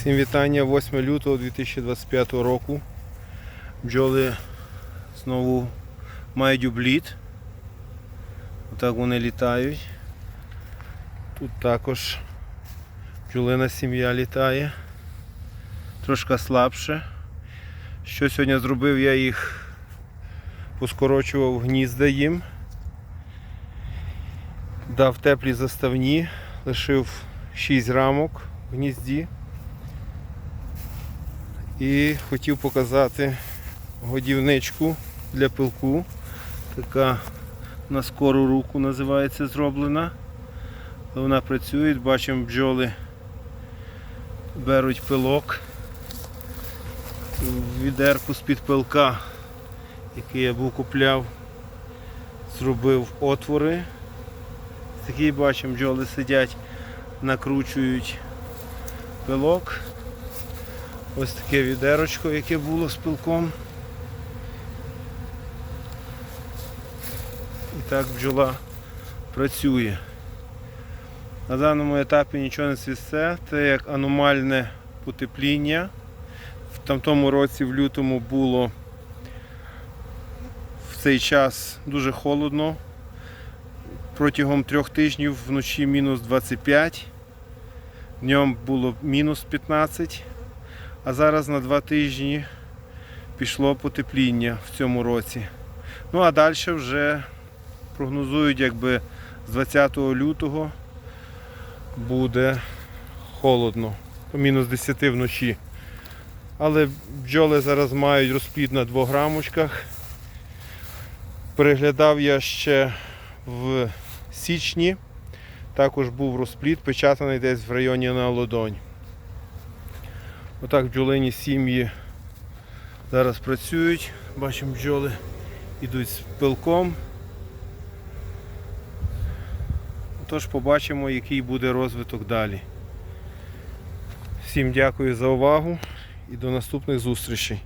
Всім вітання 8 лютого 2025 року. Бджоли знову мають обліт. Отак вони літають. Тут також бджолина сім'я літає. Трошки слабше. Що сьогодні зробив, я їх поскорочував гнізда їм. Дав теплі заставні, лишив 6 рамок в гнізді. І хотів показати годівничку для пилку. Така на скору руку називається зроблена. Вона працює, бачимо бджоли беруть пилок відерку з-під пилка, який я був купляв, зробив отвори. Такі бачимо, бджоли сидять, накручують пилок. Ось таке відерочко, яке було з пилком. І так бджола працює. На даному етапі нічого не свісте, це як аномальне потепління. В тому році в лютому було в цей час дуже холодно. Протягом трьох тижнів вночі мінус 25, днем було мінус 15. А зараз на два тижні пішло потепління в цьому році. Ну а далі вже прогнозують, якби з 20 лютого буде холодно, по мінус 10 вночі. Але бджоли зараз мають розплід на 2 грамочках. Переглядав я ще в січні, також був розплід, печатаний десь в районі на ладонь. Отак бджолині сім'ї зараз працюють. Бачимо, бджоли йдуть з пилком. Тож побачимо, який буде розвиток далі. Всім дякую за увагу і до наступних зустрічей.